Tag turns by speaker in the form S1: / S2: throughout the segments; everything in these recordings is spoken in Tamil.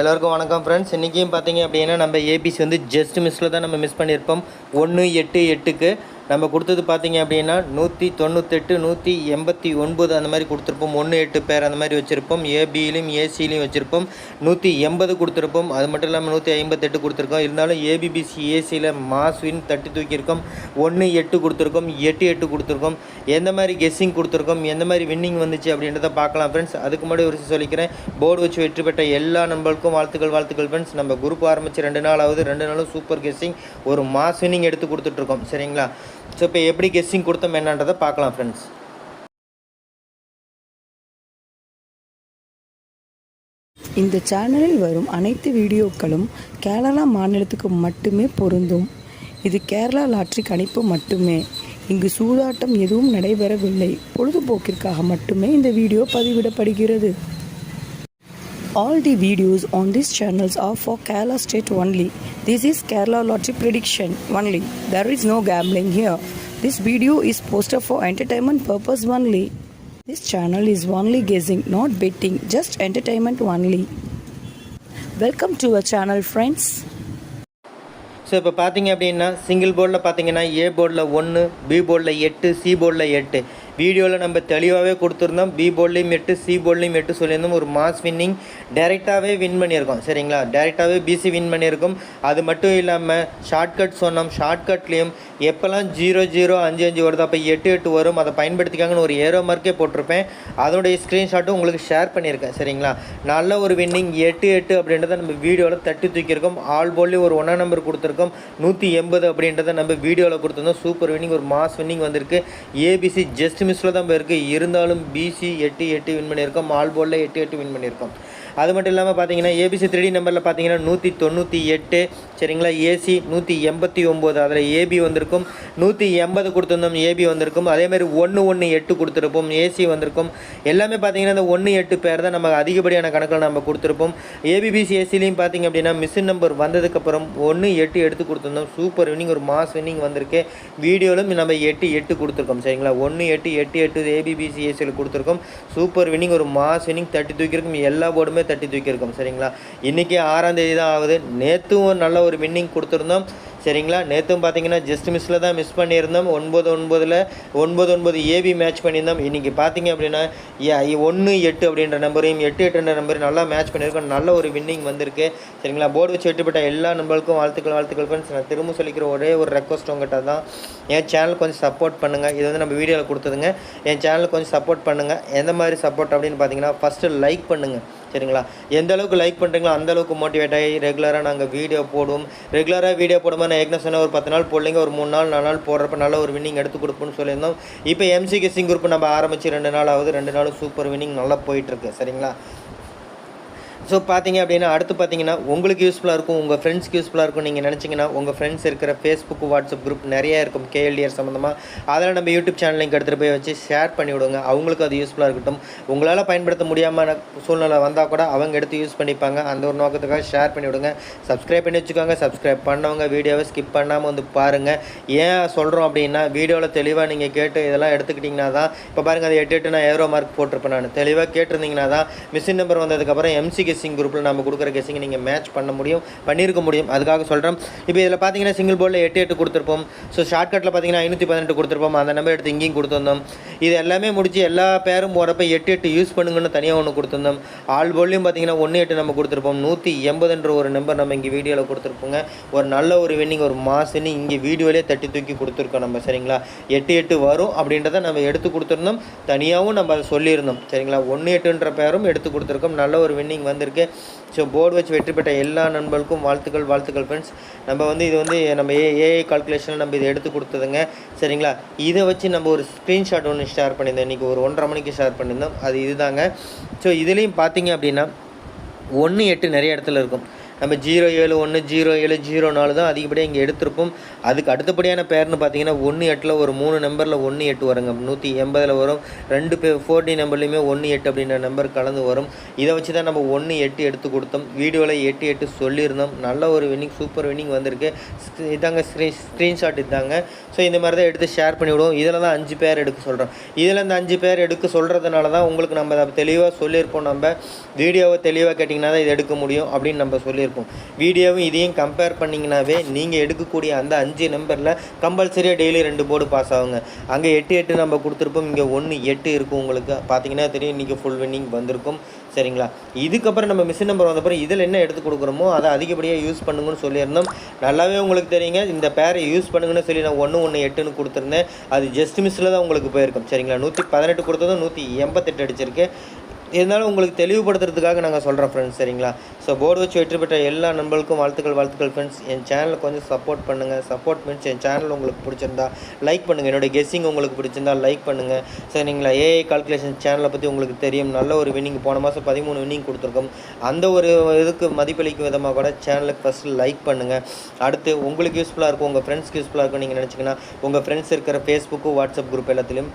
S1: எல்லாருக்கும் வணக்கம் ஃப்ரெண்ட்ஸ் இன்றைக்கும் பார்த்தீங்க அப்படின்னா நம்ம ஏபிசி வந்து ஜஸ்ட் மிஸ்ஸில் தான் நம்ம மிஸ் பண்ணியிருப்போம். ஒன்று எட்டு எட்டுக்கு. நம்ம கொடுத்தது பார்த்தீங்க அப்படின்னா நூற்றி தொண்ணூத்தெட்டு நூற்றி எண்பத்தி ஒன்பது அந்த மாதிரி கொடுத்துருப்போம். ஒன்று எட்டு பேர் அந்த மாதிரி வச்சுருப்போம். ஏபியிலையும் ஏசிலையும் வச்சுருப்போம். நூற்றி எண்பது கொடுத்துருப்போம். அது மட்டும் இல்லாமல் நூற்றி ஐம்பத்தெட்டு கொடுத்துருக்கோம். இருந்தாலும் ஏபிபிசி ஏசியில் மாஸ்வின் தட்டி தூக்கியிருக்கோம். ஒன்று எட்டு கொடுத்துருக்கோம். எட்டு எட்டு கொடுத்துருக்கோம். எந்த மாதிரி கெஸ்ஸிங் கொடுத்துருக்கோம்? எந்த மாதிரி வின்னிங் வந்துச்சு அப்படின்றத பார்க்கலாம் ஃப்ரெண்ட்ஸ் அதுக்கு முன்னாடி ஒரு சொல்லிக்கிறேன். போர்டு வச்சு வெற்றி பெற்ற எல்லா நண்பர்களுக்கும் வாழ்த்துக்கள் வாழ்த்துக்கள் ஃப்ரெண்ட்ஸ் நம்ம குரூப் ஆரம்பித்து ரெண்டு நாள் ஆகுது. ரெண்டு நாளும் சூப்பர் கெஸ்ஸிங் ஒரு மாஸ் வின்னிங் எடுத்து கொடுத்துட்ருக்கோம் சரிங்களா? ஸோ இப்போ எப்படி கெஸ்ஸிங் கொடுத்தோம் என்னன்றதை பார்க்கலாம் ஃப்ரெண்ட்ஸ்
S2: இந்த சேனலில் வரும் அனைத்து வீடியோக்களும் கேரளா மாநிலத்துக்கு மட்டுமே பொருந்தும். இது கேரளா லாட்ரி கணிப்பு மட்டுமே. இங்கு சூதாட்டம் எதுவும் நடைபெறவில்லை. பொழுதுபோக்கிற்காக மட்டுமே இந்த வீடியோ பதிவிடப்படுகிறது. All the videos on these channels are for Kerala state only. This is Kerala lottery prediction only. There is no gambling here. This video is posted for entertainment purpose only. This channel is only guessing, not betting, just entertainment only. Welcome to our channel, friends.
S1: So இப்போ பார்த்தீங்க அப்படின்னா சிங்கிள் போர்டில் பார்த்தீங்கன்னா ஏ போர்டில் ஒன்று பி போர்டில் எட்டு சி போர்டில் எட்டு வீடியோவில் நம்ம தெளிவாகவே கொடுத்துருந்தோம். பி போல்லையும் எட்டு சி போல்லையும் எட்டு சொல்லியிருந்தோம். ஒரு மாஸ் வின்னிங் டைரெக்டாகவே வின் பண்ணியிருக்கோம். சரிங்களா? டைரெக்டாகவே பிசி வின் பண்ணியிருக்கோம். அது மட்டும் இல்லாமல் ஷார்ட்கட் சொன்னோம். ஷார்ட்கட்லேயும் எப்போல்லாம் ஜீரோ ஜீரோ அஞ்சு அஞ்சு வருதோ அப்போ எட்டு எட்டு வரும். அதை பயன்படுத்திக்காங்கன்னு ஒரு ஏரோ மார்க்கே போட்டிருப்பேன். அதோடைய ஸ்க்ரீன்ஷாட்டும் உங்களுக்கு ஷேர் பண்ணியிருக்கேன். சரிங்களா? நல்ல ஒரு வின்னிங் எட்டு எட்டு அப்படின்றத நம்ம வீடியோவில் தட்டி தூக்கியிருக்கோம். ஆல் போல்லேயும் ஒரு ஒன்றா நம்பர் கொடுத்துருக்கோம். நூற்றி எண்பது அப்படின்றத நம்ம வீடியோவில் கொடுத்துருந்தோம். சூப்பர் வின்னிங் ஒரு மாஸ் வின்னிங் வந்திருக்கு. ஏபிசி ஜஸ்ட் மிஸ்ஸில் தான் போயிருக்கு. இருந்தாலும் பிசி எட்டு எட்டு வின் பண்ணியிருக்கோம். ஆல் போலில் எட்டு எட்டு வின் பண்ணியிருக்கோம். அது மட்டும் இல்லாமல் பார்த்தீங்கன்னா ஏபிசி த்ரீ நம்பரில் பார்த்தீங்கன்னா நூற்றி தொண்ணூற்றி எட்டு சரிங்களா? ஏசி நூற்றி எண்பத்தி ஒம்பது அதில் ஏபி வந்திருக்கும். நூற்றி எண்பது கொடுத்துருந்தோம் ஏபி வந்திருக்கும். அதேமாதிரி ஒன்று ஒன்று எட்டு கொடுத்துருப்போம் ஏசி வந்திருக்கும். எல்லாமே பார்த்தீங்கன்னா இந்த ஒன்று எட்டு பேர் தான் நம்ம அதிகப்படியான கணக்கில் நம்ம கொடுத்துருப்போம். ஏபிபிசி ஏசிலையும் பார்த்தீங்க அப்படின்னா மிஷின் நம்பர் வந்ததுக்கப்புறம் ஒன்று எட்டு எடுத்து கொடுத்துருந்தோம். சூப்பர் வின்னிங் ஒரு மாஸ் வின்னிங் வந்திருக்கு. வீடியோவிலும் நம்ம எட்டு எட்டு கொடுத்துருக்கோம் சரிங்களா? ஒன்று எட்டு எட்டு எட்டு ஏபிபிசி ஏசியில் கொடுத்துருக்கோம். சூப்பர் வின்னிங் ஒரு மாஸ் வின்னிங் தட்டி தூக்கியிருக்கும். எல்லா போர்டுமே தட்டி தூக்கியிருக்கோம் சரிங்களா? இன்றைக்கி ஆறாம் தேதி தான் ஆகுது. நேற்றும் ஒரு நல்ல ஒரு வின்னிங் கொடுத்துருந்தோம் சரிங்களா? நேற்றும் பார்த்தீங்கன்னா ஜஸ்ட் மிஸ்ஸில் தான் மிஸ் பண்ணியிருந்தோம். ஒன்பது ஒன்பதில் ஒன்பது ஒன்பது ஏபி மேட்ச் பண்ணியிருந்தோம். இன்றைக்கி பார்த்தீங்க அப்படின்னா ஒன்று எட்டு அப்படின்ற நம்பரையும் எட்டு எட்டுன்ற நம்பரையும் நல்லா மேட்ச் பண்ணியிருக்கோம். நல்ல ஒரு வின்னிங் வந்திருக்கு சரிங்களா? போர்டு வச்சு எட்டுப்பட்ட எல்லா நம்பர்களுக்கும் வாழ்த்துக்கள் வாழ்த்துக்கள் ஃப்ரெண்ட்ஸ் நான் திரும்ப சொல்லிக்கிற ஒரே ஒரு ரெக்வஸ்ட் உங்கள்கிட்ட தான். என் சேனல் கொஞ்சம் சப்போர்ட் பண்ணுங்கள் இது வந்து நம்ம வீடியோவில் கொடுத்ததுங்க. என் சேனலுக்கு கொஞ்சம் சப்போர்ட் பண்ணுங்கள் எந்த மாதிரி சப்போர்ட் அப்படின்னு பார்த்தீங்கன்னா ஃபஸ்ட்டு லைக் பண்ணுங்கள் சரிங்களா? எந்த அளவுக்கு லைக் பண்ணுறீங்களோ அந்த அளவுக்கு மோட்டிவேட் ஆகி ரெகுலராக நாங்கள் வீடியோ போடுவோம். ரெகுலராக வீடியோ போடும்போது நான் ஏற்கனவே சொன்ன ஒரு பத்து நாள் போடலைங்க ஒரு மூணு நாள் நாலு நாள் போடுறப்ப நல்ல ஒரு வின்னிங் எடுத்து கொடுப்போம்னு சொல்லியிருந்தோம். இப்போ எம்சி சிங் குரூப் நம்ம ஆரம்பித்து ரெண்டு நாள் ஆகுது. ரெண்டு நாளும் சூப்பர் வின்னிங் நல்லா போயிட்டுருக்கு சரிங்களா? ஸோ பார்த்தீங்க அப்படின்னா அடுத்து பார்த்தீங்கன்னா உங்களுக்கு யூஸ்ஃபுல்லாக இருக்கும் உங்கள் ஃப்ரெண்ட்ஸ்க்கு யூஸ்ஃபுல்லாக இருக்கும் நீங்கள் நினச்சிங்கன்னா உங்கள் ஃப்ரெண்ட்ஸ் இருக்கிற ஃபேஸ்புக் வாட்ஸ்அப் குரூப் நிறையா இருக்கும் கேஎல்டிஆர் சம்மந்தமாக அதில் நம்ம யூடியூப் சேனலுக்கு எடுத்துகிட்டு போய் வச்சு ஷேர் பண்ணி விடுங்க. அவங்களுக்கு அது யூஸ்ஃபுல்லாக இருக்கட்டும். உங்களால் பயன்படுத்த முடியாமல் சூழ்நிலை வந்தால் கூட அவங்க எடுத்து யூஸ் பண்ணிப்பாங்க. அந்த ஒரு நோக்கத்துக்காக ஷேர் பண்ணி விடுங்க. சப்ஸ்கிரைப் பண்ணி வச்சுக்கோங்க. சப்ஸ்கிரைப் பண்ணவங்க வீடியோவை ஸ்கிப் பண்ணாமல் வந்து பாருங்கள் ஏன் சொல்கிறோம் அப்படின்னா வீடியோவில் தெளிவாக நீங்கள் கேட்டு இதெல்லாம் எடுத்துக்கிட்டிங்கன்னா தான் இப்போ பாருங்கள் அது எட்டு எட்டு நான் ஏரோ மார்க் போட்டிருப்பேன் நான். தெளிவாக கேட்டிருந்தீங்கன்னா தான் மிஷின் நம்பர் வந்ததுக்கப்புறம் எம்சிக்கு கெஸ்ஸிங் குரூப்பில் நம்ம கொடுக்குற கெஸ்ஸிங் நீங்கள் மேட்ச் பண்ண முடியும் பண்ணியிருக்க முடியும். அதுக்காக சொல்கிறோம் இப்போ இதில் பார்த்தீங்கன்னா சிங்கிள் போர்டில் எட்டு எட்டு கொடுத்துருப்போம். ஸோ ஷார்ட்கட்டில் பார்த்தீங்கன்னா ஐநூற்றி பதினெட்டு கொடுத்துருப்போம். அந்த நம்பர் எடுத்து இங்கேயும் கொடுத்துருந்தோம். இது எல்லாமே முடிச்சு எல்லா பேரும் போகிறப்ப எட்டு எட்டு யூஸ் பண்ணுங்கன்னு தனியாக ஒன்று கொடுத்துருந்தோம். ஆல் போர்ட்லையும் பார்த்தீங்கன்னா ஒன்று எட்டு நம்ம கொடுத்துருப்போம். நூற்றி எண்பதுன்ற ஒரு நம்பர் நம்ம இங்கே வீடியோவில் கொடுத்துருப்போங்க. ஒரு நல்ல ஒரு வின்னிங் ஒரு மாசுன்னு இங்கே வீடியோலேயே தட்டி தூக்கி கொடுத்துருக்கோம் நம்ம சரிங்களா? எட்டு எட்டு வரும் அப்படின்றத நம்ம எடுத்து கொடுத்துருந்தோம். தனியாகவும் நம்ம அதை சொல்லியிருந்தோம் சரிங்களா? ஒன்று எட்டுன்ற பேரும் எடுத்து கொடுத்துருக்கோம். நல்ல ஒரு வின்னிங் வந்து வந்திருக்கு. ஸோ போர்டு வச்சு வெற்றி பெற்ற எல்லா நண்பர்களுக்கும் வாழ்த்துக்கள் வாழ்த்துக்கள் ஃப்ரெண்ட்ஸ் நம்ம வந்து இது வந்து நம்ம ஏ ஏஐ கால்குலேஷனில் நம்ம இதை எடுத்து கொடுத்ததுங்க. சரிங்களா? இதை வச்சு நம்ம ஒரு ஸ்க்ரீன்ஷாட் ஒன்று ஷேர் பண்ணியிருந்தோம் இன்றைக்கி ஒரு ஒன்றரை மணிக்கு ஷேர் பண்ணியிருந்தோம். அது இதுதாங்க. ஸோ இதுலேயும் பார்த்தீங்க அப்படின்னா ஒன்று எட்டு நிறைய இடத்துல இருக்கும். நம்ம ஜீரோ ஏழு ஒன்று ஜீரோ ஏழு ஜீரோ நாலு தான் அதிகப்படியாக இங்கே எடுத்திருப்போம். அதுக்கு அடுத்தபடியான பேர்னு பார்த்தீங்கன்னா ஒன்று எட்டில் ஒரு மூணு நம்பரில் ஒன்று எட்டு வருங்க. நூற்றி எண்பதில் வரும். ரெண்டு பே ஃபோர்டி நம்பர்லேயுமே ஒன்று எட்டு அப்படின்ற நம்பர் கலந்து வரும். இதை வச்சு தான் நம்ம ஒன்று எட்டு எடுத்து கொடுத்தோம். வீடியோவில் எட்டு எட்டு சொல்லியிருந்தோம். நல்ல ஒரு வின்னிங் சூப்பர் வின்னிங் வந்திருக்கு. இதாங்க ஸ்க்ரீ ஸ்க்ரீன்ஷாட் இதாங்க. ஸோ இந்த மாதிரி தான் எடுத்து ஷேர் பண்ணிவிடுவோம் இதில் தான் அஞ்சு பேர் எடுக்க சொல்கிறோம் இதில் இந்த அஞ்சு பேர் எடுக்க சொல்கிறதுனால தான் உங்களுக்கு நம்ம தெளிவாக சொல்லியிருப்போம். நம்ம வீடியோவை தெளிவாக கேட்டிங்கன்னா தான் இது எடுக்க முடியும் அப்படின்னு நம்ம சொல்லியிருப்போம் இருக்கும். வீடியோவும் இதையும் கம்பேர் பண்ணிங்கனாவே நீங்கள் எடுக்கக்கூடிய அந்த அஞ்சு நம்பரில் கம்பல்சரியாக டெய்லி ரெண்டு போர்டு பாஸ் ஆகுங்க. அங்கே எட்டு எட்டு நம்ம கொடுத்துருப்போம். இங்கே ஒன்று எட்டு இருக்கும் உங்களுக்கு. பார்த்தீங்கன்னா தெரியும் இன்றைக்கி ஃபுல் வின்னிங் வந்திருக்கும். சரிங்களா? இதுக்கப்புறம் நம்ம மிஷின் நம்பர் வந்தப்பறம் இதில் என்ன எடுத்து கொடுக்குறோமோ அதை அதிகப்படியாக யூஸ் பண்ணுங்கன்னு சொல்லியிருந்தோம். நல்லாவே உங்களுக்கு தெரியுங்க. இந்த பேரை யூஸ் பண்ணுங்கன்னு சொல்லி நான் ஒன்று ஒன்று எட்டுன்னு கொடுத்துருந்தேன். அது ஜஸ்ட் மிஸ்ஸில் தான் உங்களுக்கு போயிருக்கும். சரிங்களா? நூற்றி பதினெட்டு கொடுத்ததும் நூற்றி எண்பத்தெட்டு அடிச்சிருக்கு. இருந்தாலும் உங்களுக்கு தெளிவுபடுத்துறதுக்காக நாங்கள் சொல்கிறோம் ஃப்ரெண்ட்ஸ் சரிங்களா? ஸோ போர்டு வச்சு வெற்றி பெற்ற எல்லா நண்பர்களுக்கும் வாழ்த்துக்கள் வாழ்த்துக்கள் ஃப்ரெண்ட்ஸ் என் சேனலை கொஞ்சம் சப்போர்ட் பண்ணுங்கள் சப்போர்ட் மீன்ஸ் என் சேனல் உங்களுக்கு பிடிச்சிருந்தா லைக் பண்ணுங்கள் என்னுடைய கெஸ்ஸிங் உங்களுக்கு பிடிச்சிருந்தா லைக் பண்ணுங்கள் சரிங்களா? ஏஐ கால்குலேஷன் சேனலை பற்றி உங்களுக்கு தெரியும். நல்ல ஒரு வின்னிங் போன மாதம் பதிமூணு வின்னிங் கொடுத்துருக்கோம். அந்த ஒரு இதுக்கு மதிப்பளிக்கும் விதமாக கூட சேனலுக்கு ஃபஸ்ட்டு லைக் பண்ணுங்கள் அடுத்து உங்களுக்கு யூஸ்ஃபுல்லாக இருக்கும் உங்கள் ஃப்ரெண்ட்ஸ்க்கு யூஸ்ஃபுல்லாக இருக்கும் நீங்கள் நினச்சிங்கன்னா உங்கள் ஃப்ரெண்ட்ஸ் இருக்கிற ஃபேஸ்புக்கு வாட்ஸ்அப் குரூப் எல்லாத்துலேயும்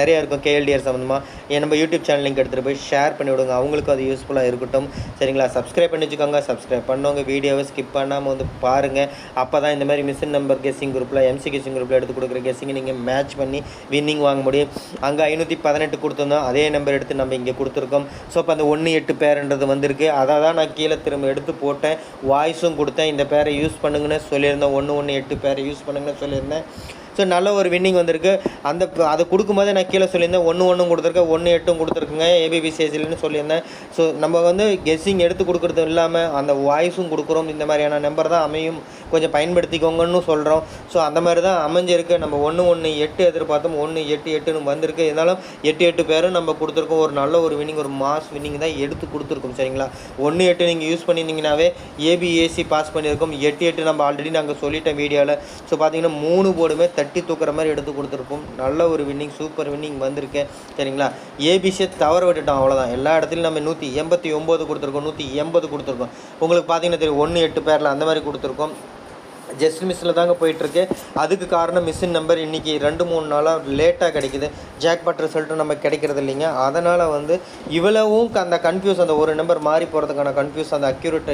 S1: நிறையா இருக்கும். கேஎல்டிஆர் சம்மந்தமாக நம்ம யூடியூப் சேனல் லிங்க் எடுத்துகிட்டு போய் ஷேர் பண்ணி விடுங்க. அவங்களுக்கும் அது யூஸ்ஃபுல்லாக இருக்கட்டும். சரிங்களா? சப்ஸ்கிரைப் பண்ணி வச்சுக்கோங்க. சப்ஸ்கிரைப் பண்ணவங்க வீடியோவை ஸ்கிப் பண்ணாமல் வந்து பாருங்கள் அப்போ தான் இந்த மாதிரி மிஷின் நம்பர் கெஸ்ஸிங் குரூப்பில் எம்சி கெஸ்ஸிங் குரூப்பில் எடுத்து கொடுக்குற கெஸ்ஸிங்கை நீங்கள் மேட்ச் பண்ணி வின்னிங் வாங்க முடியும். அங்கே ஐநூற்றி பதினெட்டு கொடுத்துருந்தோம். அதே நம்பர் எடுத்து நம்ம இங்கே கொடுத்துருக்கோம். ஸோ இப்போ அந்த ஒன்று எட்டு பேருன்றது வந்திருக்கு. அதை தான் நான் கீழே திரும்ப எடுத்து போட்டேன். வாய்ஸும் கொடுத்தேன். இந்த பேரை யூஸ் பண்ணுங்கன்னு சொல்லியிருந்தேன். ஒன்று ஒன்று எட்டு பேரை யூஸ் பண்ணுங்கன்னு சொல்லியிருந்தேன். ஸோ நல்ல ஒரு வின்னிங் வந்திருக்கு. அந்த அதை கொடுக்கும்போதே நான் கீழே சொல்லியிருந்தேன். ஒன்று ஒன்றும் கொடுத்துருக்கேன் ஒன்று எட்டும் கொடுத்துருக்குங்க. ஏபிபிசிஎஸ்சில்னு சொல்லியிருந்தேன். ஸோ நம்ம வந்து கெஸ்ஸிங் எடுத்து கொடுக்குறது இல்லாமல் அந்த வாய்ஸும் கொடுக்குறோம். இந்த மாதிரியான நம்பர் தான் அமையும். கொஞ்சம் பயன்படுத்திக்கோங்கன்னு சொல்கிறோம் ஸோ அந்த மாதிரி தான் அமைஞ்சிருக்கு. நம்ம ஒன்று ஒன்று எட்டு எதிர்பார்த்தோம். ஒன்று எட்டு எட்டுன்னு வந்திருக்கு. இருந்தாலும் எட்டு எட்டு பேரும் நம்ம கொடுத்துருக்கோம். ஒரு நல்ல ஒரு வின்னிங் ஒரு மாஸ் வின்னிங் தான் எடுத்து கொடுத்துருக்கோம். சரிங்களா? ஒன்று எட்டு நீங்கள் யூஸ் பண்ணியிருந்தீங்கனாவே ஏபிஏசி பாஸ் பண்ணியிருக்கோம். எட்டு எட்டு நம்ம ஆல்ரெடி நாங்கள் சொல்லிட்டோம் வீடியோவில் ஸோ பார்த்தீங்கன்னா மூணு போர்டுமே தட்டி தூக்குற மாதிரி எடுத்து கொடுத்துருப்போம் நல்ல ஒரு வின்னிங் சூப்பர் வின்னிங் வந்திருக்கேன் சரிங்களா? ஏபிசியை தவற விட்டுட்டோம் அவ்வளோதான் எல்லா இடத்துலையும் நம்ம நூற்றி எண்பத்தி ஒம்பது கொடுத்துருக்கோம் நூற்றி எண்பது கொடுத்துருக்கோம். உங்களுக்கு பார்த்தீங்கன்னா தெரியும் ஒன்று எட்டு பேரில் அந்த மாதிரி கொடுத்துருக்கோம். ஜஸ்ட் மிஸ்ஸில் தாங்க போயிட்டுருக்கு. அதுக்கு காரணம் மிஷின் நம்பர் இன்றைக்கி ரெண்டு மூணு நாளாக லேட்டாக கிடைக்குது. ஜாக்பாட் ரிசல்ட்டு நம்ம கிடைக்கிறது இல்லைங்க. அதனால் வந்து இவ்வளவும் அந்த கன்ஃபியூஸ் அந்த ஒரு நம்பர் மாறி போகிறதுக்கான கன்ஃபியூஸ் அந்த அக்யூரேட்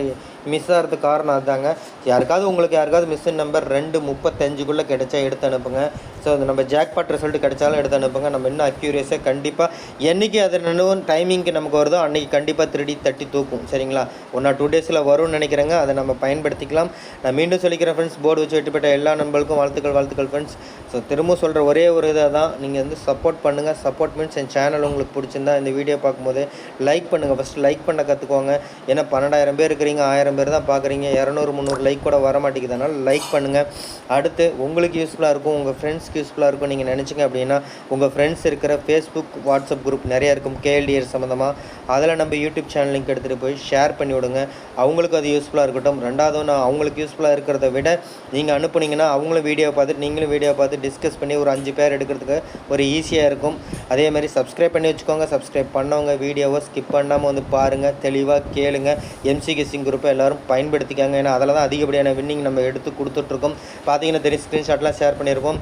S1: மிஸ் ஆகிறதுக்கு காரணம் அதுதாங்க. யாருக்காவது உங்களுக்கு யாருக்காவது மிஷின் நம்பர் ரெண்டு முப்பத்தஞ்சுக்குள்ளே கிடைச்சா எடுத்து அனுப்புங்க. ஸோ அந்த நம்ம ஜாக்பாட் ரிசல்ட் கிடைச்சாலும் எடுத்து அனுப்புங்க. நம்ம இன்னும் அக்யூரியஸாக கண்டிப்பாக என்றைக்கு அது ரெண்டும் டைமிங்க்கு நமக்கு வருதோ அன்றைக்கி கண்டிப்பாக திருடி தட்டி தூக்கும். சரிங்களா? ஒன்றா டூ டேஸில் வரும்னு நினைக்கிறேங்க. அதை நம்ம பயன்படுத்திக்கலாம். நான் மீண்டும் சொல்லிக்கிறேன் ஃப்ரெண்ட்ஸ் போர்டு வச்சு வெற்றி பெற்ற எல்லா நண்பர்களுக்கும் வாழ்த்துக்கள் வாழ்த்துக்கள் ஃப்ரெண்ட்ஸ் ஸோ திரும்ப சொல்கிற ஒரே ஒரு இதாக தான் நீங்கள் வந்து சப்போர்ட் பண்ணுங்கள் சப்போர்ட் மீன்ஸ் என் சேனல் உங்களுக்கு பிடிச்சிருந்தா இந்த வீடியோ பார்க்கும்போது லைக் பண்ணுங்கள் ஃபஸ்ட்டு லைக் பண்ண கற்றுக்கோங்க ஏன்னா பன்னெண்டாயிரம் பேர் இருக்கிறீங்க ஆயிரம் பேர் தான் பார்க்குறீங்க. இரநூறு முந்நூறு லைக் கூட வர மாட்டேங்குது. அதனால் லைக் பண்ணுங்கள் அடுத்து உங்களுக்கு யூஸ்ஃபுல்லாக இருக்கும் உங்கள் ஃப்ரெண்ட்ஸ்க்கு யூஸ்ஃபுல்லாக இருக்கும் நீங்கள் நினச்சிங்க அப்படின்னா உங்கள் ஃப்ரெண்ட்ஸ் இருக்கிற ஃபேஸ்புக் வாட்ஸ்அப் குரூப் நிறையா இருக்கும். கேஎல்டிஆர் சம்மந்தமாக அதில் நம்ம யூடியூப் சேனல் லிங்க் எடுத்துகிட்டு போய் ஷேர் பண்ணி விடுங்க. அவங்களுக்கு அது யூஸ்ஃபுல்லாக இருக்கட்டும். ரெண்டாவது நான் அவங்களுக்கு யூஸ்ஃபுல்லாக இருக்கிறத விட நீங்கள் அனுப்புனீங்கன்னா அவங்களும் வீடியோ பார்த்துட்டு நீங்களும் வீடியோ பார்த்து டிஸ்கஸ் பண்ணி ஒரு அஞ்சு பேர் எடுக்கிறதுக்கு ஒரு ஈஸியாக இருக்கும். அதே மாதிரி சப்ஸ்கிரைப் பண்ணி வச்சுக்கோங்க. சப்ஸ்கிரைப் பண்ணவங்க வீடியோவை ஸ்கிப் பண்ணாமல் வந்து பாருங்கள் தெளிவாக கேளுங்க. எம்சி குரூப்பை எல்லாரும் பயன்படுத்திக்காங்க. ஏன்னா அதில் தான் அதிகப்படியான வின்னிங் நம்ம எடுத்து கொடுத்துட்ருக்கோம் பார்த்தீங்கன்னா தெரியும் ஸ்க்ரீன்ஷாட்லாம் ஷேர் பண்ணியிருக்கோம்.